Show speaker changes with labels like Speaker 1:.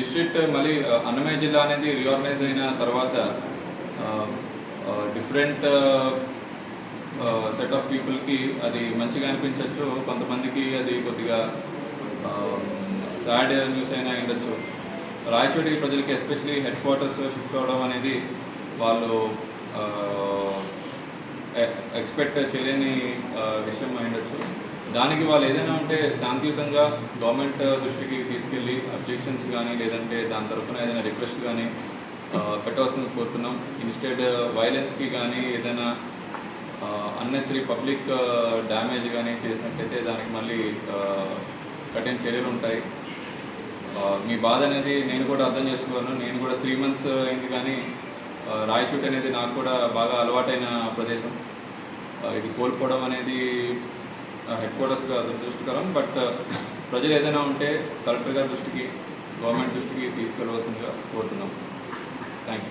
Speaker 1: District మళ్ళీ అన్నమయ్య జిల్లా అనేది రీఆర్గనైజ్ అయిన తర్వాత డిఫరెంట్ సెట్ ఆఫ్ పీపుల్కి అది మంచిగా అనిపించవచ్చు కొంతమందికి అది కొద్దిగా సాడ్ న్యూస్ అయినా ఉండొచ్చు. రాయచోటి ప్రజలకి ఎస్పెషలీ హెడ్ క్వార్టర్స్ షిఫ్ట్ అవ్వడం అనేది వాళ్ళు ఎక్స్పెక్ట్ చేయలేని విషయం అయిండొచ్చు దానికి వాళ్ళు ఏదైనా ఉంటే శాంతియుతంగా గవర్నమెంట్ దృష్టికి తీసుకెళ్ళి అబ్జెక్షన్స్ కానీ లేదంటే దాని తరఫున ఏదైనా రిక్వెస్ట్ కానీ పెట్టవలసింది కోరుతున్నాం. ఇన్స్టెడ్ వైలెన్స్కి కానీ ఏదైనా అన్నెసరీ పబ్లిక్ డ్యామేజ్ కానీ చేసినట్టయితే దానికి మళ్ళీ కఠిన చర్యలు ఉంటాయి. మీ బాధ అనేది నేను కూడా అర్థం చేసుకోగలను నేను కూడా త్రీ మంత్స్ అయింది కానీ రాయచోటి అనేది నాకు కూడా బాగా అలవాటైన ప్రదేశం. ఇది కోల్పోవడం అనేది హెడ్ క్వార్టర్స్గా దురదృష్టకరం బట్ ప్రజలు ఏదైనా ఉంటే కలెక్టర్ గారి దృష్టికి గవర్నమెంట్ దృష్టికి తీసుకెళ్ళవలసిందిగా కోరుతున్నాం. Thank you